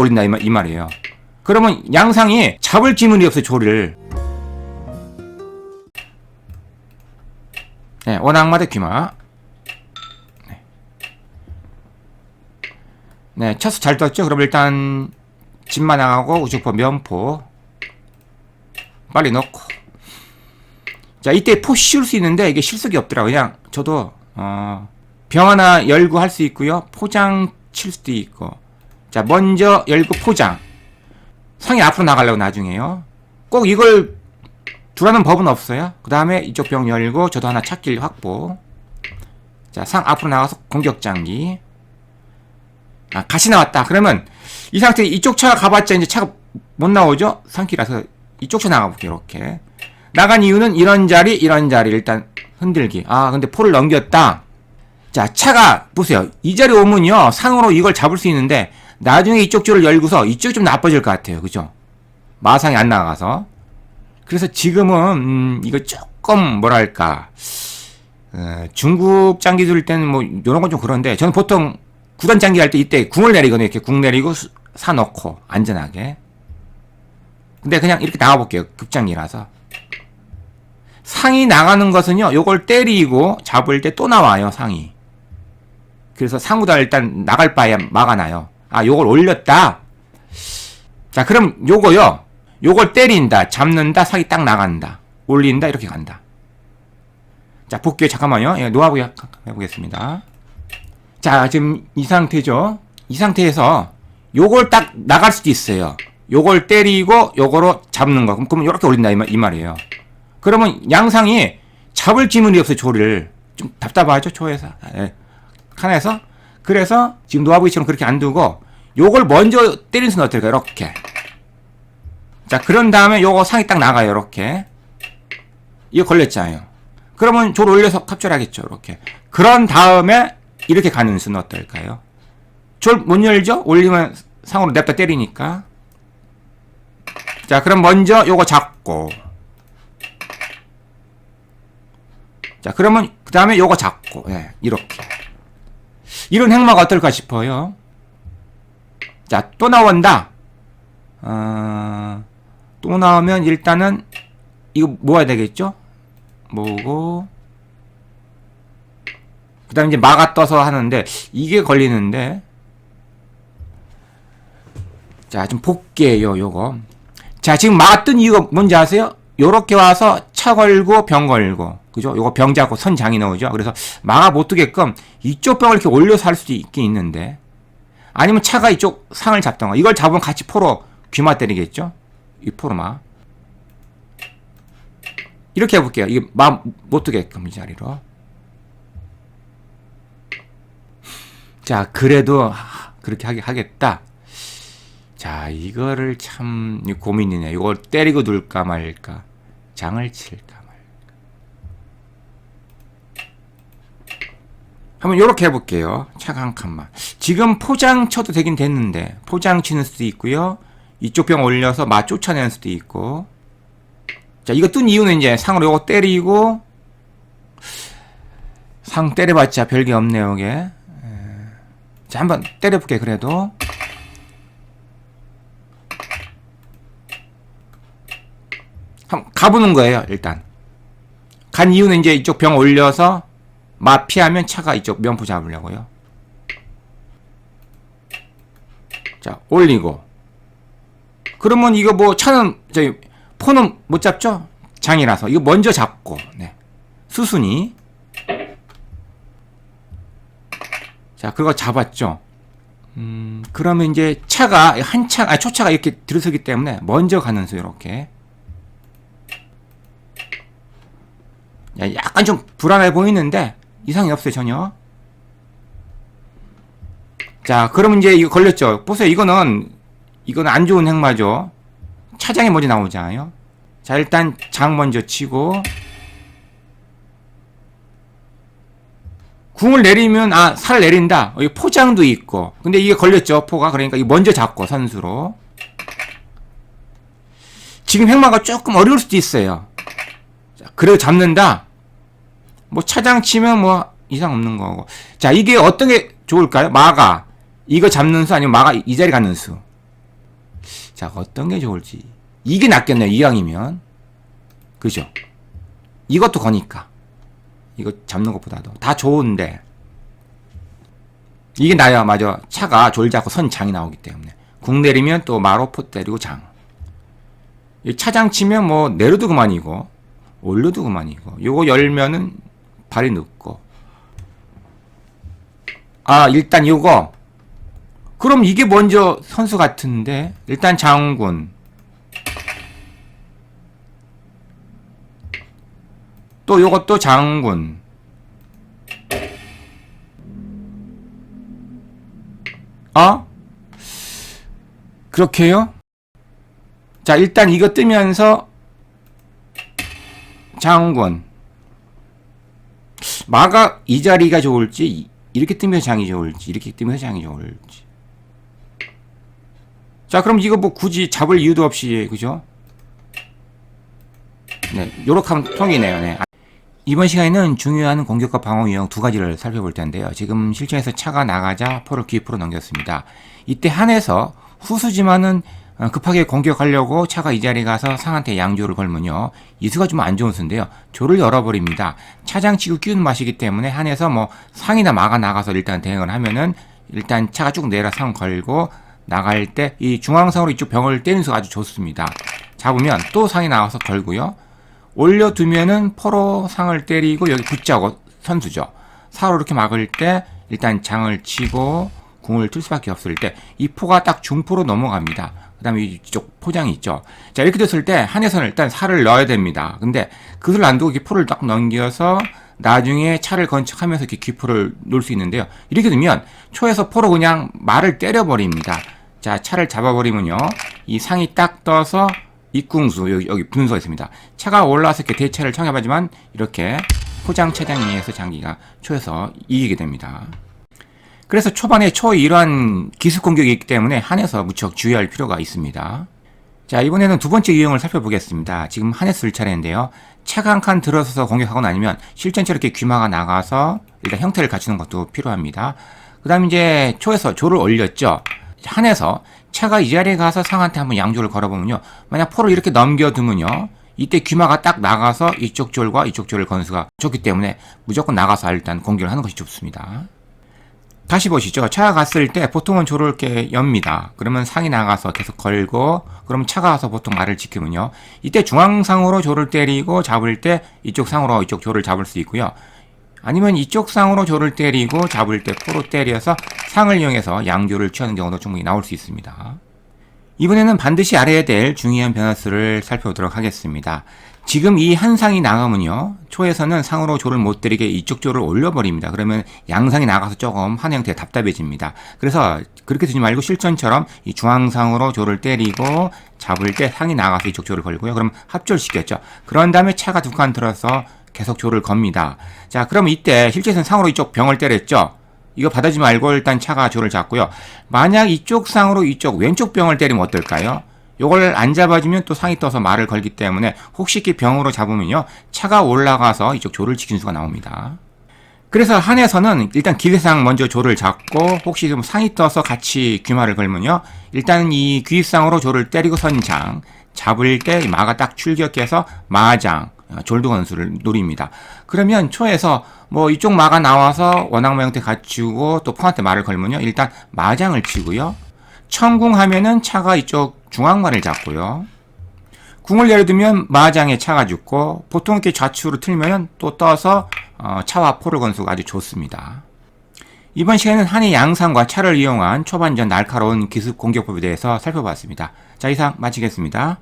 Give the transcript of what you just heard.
올린다 이, 말, 이 말이에요. 그러면 양상이 잡을 기문이 없어요 조를. 네, 원악마대 귀마. 네. 네, 첫수 잘 떴죠? 그럼 일단 집만 나가고 우주포 면포 빨리 넣고 자 이때 포 씌울 수 있는데 이게 실속이 없더라고요 그냥 저도 어, 병 하나 열고 할 수 있고요 포장 칠 수도 있고 자 먼저 열고 포장. 상이 앞으로 나가려고 나중에요. 꼭 이걸 두라는 법은 없어요. 그 다음에 이쪽 병 열고 저도 하나 찾길 확보. 자 상 앞으로 나가서 공격 장기. 아 같이 나왔다. 그러면 이 상태 이쪽 차가 가봤자 이제 차가 못 나오죠? 상키라서 이쪽 차 나가볼게요 이렇게. 나간 이유는 이런 자리 이런 자리. 일단 흔들기. 아 근데 포를 넘겼다. 자 차가 보세요. 이 자리 오면요. 상으로 이걸 잡을 수 있는데 나중에 이쪽 줄을 열고서 이쪽이 좀 나빠질 것 같아요. 그죠? 마상이 안 나가서. 그래서 지금은 음, 이거 조금 뭐랄까. 어, 중국 장기 둘 때는 뭐 이런 건 좀 그런데 저는 보통 구단 장기 할 때 이때 궁을 내리거든요. 이렇게 궁 내리고 수- 사 넣고 안전하게. 근데 그냥 이렇게 나가볼게요. 급장기라서. 상이 나가는 것은요 요걸 때리고 잡을 때 또 나와요 상이. 그래서 상보다 일단 나갈 바에 막아놔요 아 요걸 올렸다. 자 그럼 요거요. 요걸 때린다 잡는다 상이 딱 나간다 올린다 이렇게 간다. 자 볼게요 잠깐만요. 예, 노하고 약- 해보겠습니다. 자 지금 이 상태죠. 이 상태에서 요걸 딱 나갈 수도 있어요. 요걸 때리고 요거로 잡는 거. 그럼 요렇게 올린다 이, 말, 이 말이에요. 그러면 양상이 잡을 기문이 없어요 조를. 좀 답답하죠 초에서. 예. 칸에서. 그래서 지금 노아부이처럼 그렇게 안 두고 요걸 먼저 때리는 수는 어떨까요? 이렇게. 자 그런 다음에 요거 상이 딱 나가요. 이렇게. 이거 걸렸잖아요. 그러면 조를 올려서 capture하겠죠. 이렇게. 그런 다음에 이렇게 가는 수는 어떨까요? 졸 못 열죠? 올리면 상으로 냅다 때리니까. 자 그럼 먼저 요거 잡고. 자 그러면 그 다음에 요거 잡고. 예, 이렇게. 이런 행마가 어떨까 싶어요 자 또 나온다. 어, 또 나오면 일단은 이거 모아야 되겠죠? 모으고. 그 다음에 이제 마가 떠서 하는데 이게 걸리는데. 자 좀 볼게요 요거. 자 지금 마가 뜬 이유가 뭔지 아세요? 요렇게 와서 차 걸고 병 걸고. 그죠? 요거 병 잡고 선 장이 나오죠. 그래서 마가 못 뜨게끔 이쪽 병을 이렇게 올려서 할 수도 있긴 있는데 아니면 차가 이쪽 상을 잡던가. 이걸 잡으면 같이 포로 귀마 때리겠죠? 이 포로마. 이렇게 해볼게요. 이게 마못 뜨게끔 이 자리로. 자 그래도 하, 그렇게 하게 하겠다. 자 이거를 참 고민이네. 이걸 때리고 둘까 말까. 장을 칠까 말까 한번 요렇게 해볼게요. 차가 한 칸만. 지금 포장 쳐도 되긴 됐는데 포장 치는 수도 있고요. 이쪽 병 올려서 마 쫓아내는 수도 있고. 자 이거 뜬 이유는 이제 상으로 요거 때리고 상 때려봤자 별게 없네요 이게. 에. 자 한번 때려볼게 그래도. 한번 가보는 거예요 일단. 간 이유는 이제 이쪽 병 올려서 마 피하면 차가 이쪽 면포 잡으려고요. 자 올리고. 그러면 이거 뭐 차는 저기 포는 못 잡죠? 장이라서. 이거 먼저 잡고. 네. 수순이. 자 그거 잡았죠? 음 그러면 이제 차가 한 차 아 초차가 이렇게 들어서기 때문에 먼저 가는 수 이렇게. 야, 약간 좀 불안해 보이는데 이상이 없어요 전혀. 자, 그러면 이제 이거 걸렸죠. 보세요, 이거는 이거는 안 좋은 행마죠. 차장이 먼저 나오잖아요. 자, 일단 장 먼저 치고 궁을 내리면 아 살을 내린다. 여기 포장도 있고. 근데 이게 걸렸죠, 포가. 그러니까 이거 먼저 잡고 선수로. 지금 행마가 조금 어려울 수도 있어요. 자, 그래도 잡는다. 뭐 차장 치면 뭐 이상 없는 거고. 자, 이게 어떤 게 좋을까요? 마가 이거 잡는 수 아니면 마가 이 자리 가는 수. 자, 어떤 게 좋을지. 이게 낫겠네요, 이왕이면. 그죠? 이것도 거니까. 이거 잡는 것보다도. 다 좋은데. 이게 나야, 맞아. 차가 졸자고 선 장이 나오기 때문에. 궁 내리면 또 마로 포 때리고 장. 이 차장 치면 뭐 내려도 그만이고, 올려도 그만이고. 요거 열면은 발이 늦고. 아, 일단 요거. 그럼 이게 먼저 선수 같은데. 일단 장군. 또 요것도 장군. 어? 그렇게요? 자, 일단 이거 뜨면서 장군. 마가 이 자리가 좋을지 이- 이렇게 뜨면서 장이 좋을지 이렇게 뜨면서 장이 좋을지. 자, 그럼 이거 뭐 굳이 잡을 이유도 없이 그죠? 네, 요렇게 하면 통이네요. 네. 이번 시간에는 중요한 공격과 방어 유형 두 가지를 살펴볼 텐데요. 지금 실전에서 차가 나가자 포를 기프로 넘겼습니다. 이때 한에서 후수지만은 어, 급하게 공격하려고 차가 이 자리에 가서 상한테 양조를 걸면요. 이 수가 좀 안 좋은 수인데요. 조를 열어버립니다. 차장 치고 끼우는 맛이기 때문에 한에서 뭐 상이나 마가 나가서 일단 대응을 하면은 일단 차가 쭉 내려 상 걸고 나갈 때 이 중앙상으로 이쪽 병을 때리는 수가 아주 좋습니다. 잡으면 또 상이 나와서 걸고요. 올려두면은 포로 상을 때리고 여기 붙자고 선수죠. 사로 이렇게 막을 때 일단 장을 치고 궁을 틀 수밖에 없을 때 이 포가 딱 중포로 넘어갑니다. 그 다음에 이쪽 포장이 있죠. 자 이렇게 됐을 때 한에서는 일단 살을 넣어야 됩니다. 근데 그것을 안 두고 이렇게 포를 딱 넘겨서 나중에 차를 건축하면서 이렇게 기포를 놓을 수 있는데요. 이렇게 되면 초에서 포로 그냥 말을 때려버립니다. 자 차를 잡아버리면요. 이 상이 딱 떠서 입궁수 여기, 여기 분수가 있습니다. 차가 올라와서 이렇게 대차를 청해하지만 이렇게 포장 차장에 의해서 장기가 초에서 이기게 됩니다. 그래서 초반에 초 이러한 기습 공격이 있기 때문에 한에서 무척 주의할 필요가 있습니다. 자 이번에는 두 번째 유형을 살펴보겠습니다. 지금 한에 쓸 차례인데요. 차가 한 칸 들어서서 공격하거나 아니면 실전처럼 이렇게 귀마가 나가서 일단 형태를 갖추는 것도 필요합니다. 그 다음에 이제 초에서 조를 올렸죠. 한에서 차가 이 자리에 가서 상한테 한번 양조를 걸어보면요. 만약 포를 이렇게 넘겨두면요. 이때 귀마가 딱 나가서 이쪽 졸과 이쪽 졸을 거는 수가 좋기 때문에 무조건 나가서 일단 공격을 하는 것이 좋습니다. 다시 보시죠. 차가 갔을 때 보통은 이렇게 엽니다. 그러면 상이 나가서 계속 걸고, 그러면 차가 와서 보통 말을 지키면요. 이때 중앙상으로 조를 때리고 잡을 때 이쪽 상으로 이쪽 조를 잡을 수 있고요. 아니면 이쪽 상으로 조를 때리고 잡을 때 포로 때려서 상을 이용해서 양조를 취하는 경우도 충분히 나올 수 있습니다. 이번에는 반드시 알아야 될 중요한 변화수를 살펴보도록 하겠습니다. 지금 이 한 상이 나가면요. 초에서는 상으로 조를 못 때리게 이쪽 조를 올려버립니다. 그러면 양상이 나가서 조금 한 형태가 답답해집니다. 그래서 그렇게 두지 말고 실전처럼 이 중앙상으로 조를 때리고 잡을 때 상이 나가서 이쪽 조를 걸고요. 그럼 합조시켰죠. 그런 다음에 차가 두 칸 들어서 계속 조를 겁니다. 자, 그럼 이때 실제에서는 상으로 이쪽 병을 때렸죠. 이거 받아지 말고 일단 차가 조를 잡고요. 만약 이쪽 상으로 이쪽 왼쪽 병을 때리면 어떨까요? 요걸 안 잡아주면 또 상이 떠서 말을 걸기 때문에 혹시 이렇게 병으로 잡으면요. 차가 올라가서 이쪽 조를 지킨 수가 나옵니다. 그래서 한에서는 일단 기대상 먼저 조를 잡고 혹시 좀 상이 떠서 같이 귀마를 걸면요. 일단 이 귀상으로 조를 때리고 선장 잡을 때 마가 딱 출격해서 마장 어, 졸두 건수를 노립니다. 그러면 초에서 뭐 이쪽 마가 나와서 원앙마 형태 갖추고 또 포한테 말을 걸면요. 일단 마장을 치고요. 천궁하면은 차가 이쪽 중앙마를 잡고요. 궁을 내려두면 마장에 차가 죽고 보통 이렇게 좌측으로 틀면은 또 떠서 어, 차와 포를 건수가 아주 좋습니다. 이번 시간에는 한의 양상과 차를 이용한 초반전 날카로운 기습 공격법에 대해서 살펴봤습니다. 자 이상 마치겠습니다.